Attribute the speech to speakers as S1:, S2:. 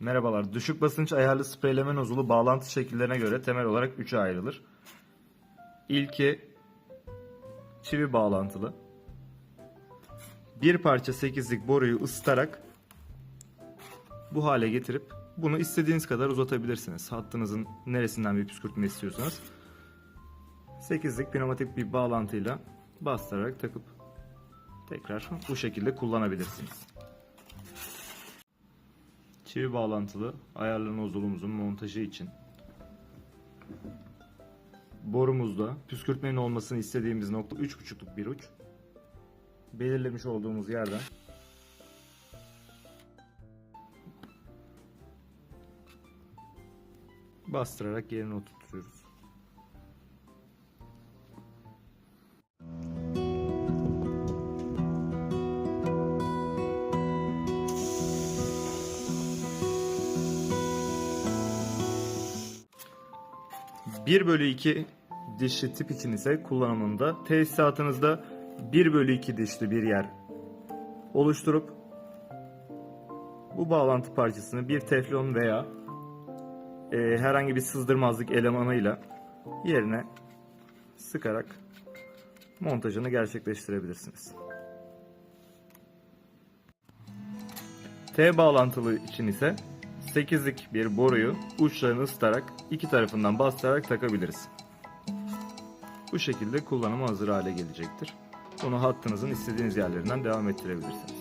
S1: Merhabalar. Düşük basınç ayarlı spreyleme nozulu bağlantı şekillerine göre temel olarak 3'e ayrılır. İlki çivi bağlantılı. Bir parça 8'lik boruyu ısıtarak bu hale getirip bunu istediğiniz kadar uzatabilirsiniz. Hattınızın neresinden bir püskürtme istiyorsanız. 8'lik pneumatik bir bağlantıyla bastırarak takıp tekrar bu şekilde kullanabilirsiniz. Çivi bağlantılı ayarlı nozulumuzun montajı için borumuzda püskürtmenin olmasını istediğimiz nokta 3.5'luk bir uç. Belirlemiş olduğumuz yerden bastırarak yerine oturtuyoruz. Bir bölü 2 dişli tip için ise kullanımında tesisatınızda 1 bölü 2 dişli bir yer oluşturup bu bağlantı parçasını bir teflon veya e, herhangi bir sızdırmazlık elemanıyla yerine sıkarak montajını gerçekleştirebilirsiniz. T bağlantılı için ise 8'lik bir boruyu uçlarını ısıtarak iki tarafından bastırarak takabiliriz. Bu şekilde kullanıma hazır hale gelecektir. Bunu hattınızın istediğiniz yerlerinden devam ettirebilirsiniz.